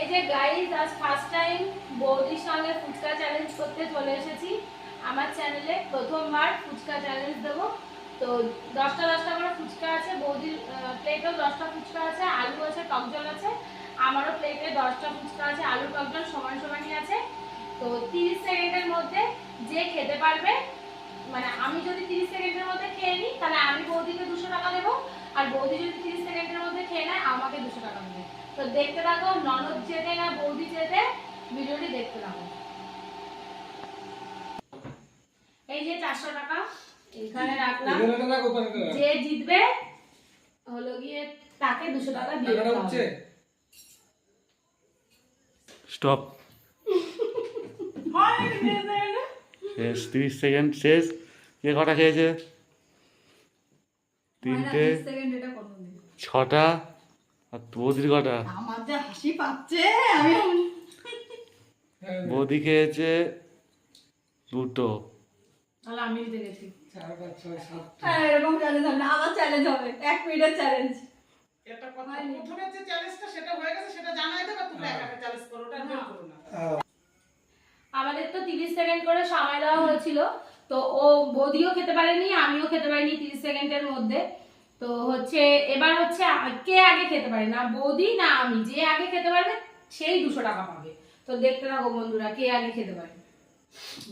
এই যে গাইজ আজ ফার্স্ট টাইম বৌদির সঙ্গে ফুচকা চ্যালেঞ্জ করতে চলে এসেছি। আমার চ্যানেলে প্রথমবার ফুচকা চ্যালেঞ্জ দেবো। তো দশটা দশটা করে ফুচকা আছে, বৌদির প্লেটেও দশটা ফুচকা আছে, আলু আছে, টক জল আছে, আমারও প্লেটে দশটা ফুচকা আছে, আলু, টক জল, সমান সমানই আছে। তো তিরিশ সেকেন্ডের মধ্যে যে খেতে পারবে মানে আমি যদি তিরিশ সেকেন্ডের মধ্যে খেয়ে নিই, তাহলে আমি বৌদিকে দুশো টাকা দেবো। আর বৌদি যদি তিরিশ সেকেন্ডের মধ্যে খেয়ে নেয় টাকা তো দেখতে থাকো ননদ যেতে না বৌদি যেতে ভিডিওটি দেখতে থাকো। এই যে চারশো টাকা এখানে রাখলাম। যে জিতবে হলো গিয়ে তাকে দুশো টাকা দিয়ে হবে স্টপ। শেষ তিরিশ সেকেন্ড শেষ। কে কটা খেয়েছে? তিনটে। ছটা। আর বৌদির কটা? আমার যা হাসি পাচ্ছে আমি বৌদি খেয়েছে দুটো। তাহলে আমি জিতে গেছি। হ্যাঁ, এরকম চ্যালেঞ্জ হবে না আবার চ্যালেঞ্জ হবে এক মিনিটের চ্যালেঞ্জ একটা কথা প্রথমে যে চ্যালেঞ্জটা সেটা হয়ে গেছে সেটা জানাই দেবে তোমরা একা একা চ্যালেঞ্জ করো ওটা আর করো না। আমাদের তো তিরিশ সেকেন্ড করে সময় দেওয়া হয়েছিল তো ও বৌদিও খেতে পারেনি আমিও খেতে পারিনি তিরিশ সেকেন্ডের মধ্যে। তো হচ্ছে এবার হচ্ছে কে আগে খেতে পারে? না বৌদি না আমি। যে আগে খেতে পারবে সেই দুশো টাকা পাবে। তো দেখতে থাকো বন্ধুরা কে আগে খেতে পারে?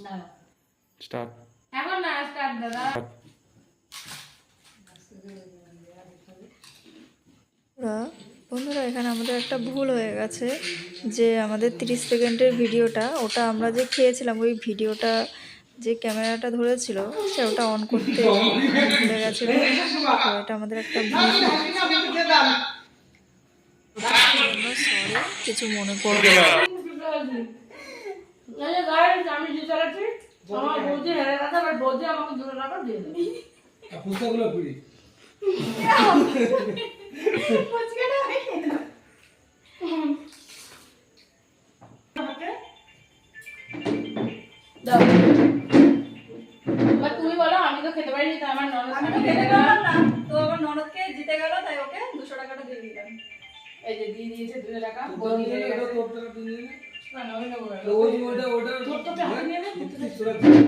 না স্টার্ট। এখন না স্টার্ট দাদা। বন্ধুরা বন্ধুরা এখানে আমাদের একটা ভুল হয়ে গেছে যে আমাদের 30 সেকেন্ডের ভিডিওটা ওটা আমরা যে খেয়েছিলাম ওই ভিডিওটা যে ক্যামেরাটা ধরেছিল সে ওটা অন করতে ভুলে গেছিল। তো এটা আমাদের একটা ভুল সরি কিছু মনে করবে নেব। দাও। তো খেতে পারিনি তো আমার ননদ আমি তো খেতে পারলাম না। তো আমার ননদকে জিতে গেল তাই ওকে দুশো টাকাটা দিয়ে দিলাম। এই যে দিয়ে দিয়েছে দুশো টাকা টাকা, হেরে গেছে তোর টাকা তুই নিয়ে নে। না, না, ওই না। ওটা- ওটা- তোর তো হাতে নিয়ে নে,